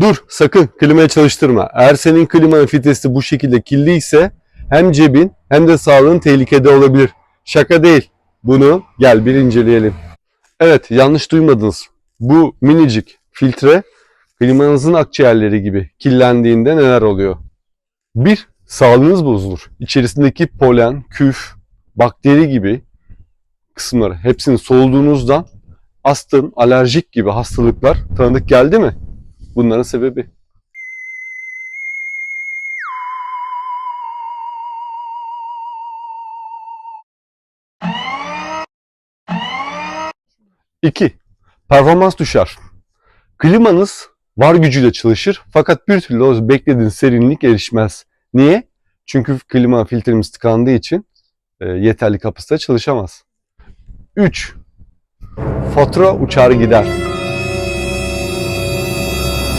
Dur sakın klimayı çalıştırma. Eğer senin klimanın filtresi bu şekilde kirliyse hem cebin hem de sağlığın tehlikede olabilir. Şaka değil. Bunu gel bir inceleyelim. Evet yanlış duymadınız. Bu minicik filtre klimanızın akciğerleri gibi kirlendiğinde neler oluyor? Bir, sağlığınız bozulur. İçerisindeki polen, küf, bakteri gibi kısımları hepsini soluduğunuzda astım, alerjik gibi hastalıklar tanıdık geldi mi? Bunların sebebi. İki, performans düşer. Klimanız var gücüyle çalışır fakat bir türlü o beklediğiniz serinlik erişmez. Niye? Çünkü klima filtremiz tıkandığı için e, yeterli kapasite çalışamaz. 3. Fatura uçar gider.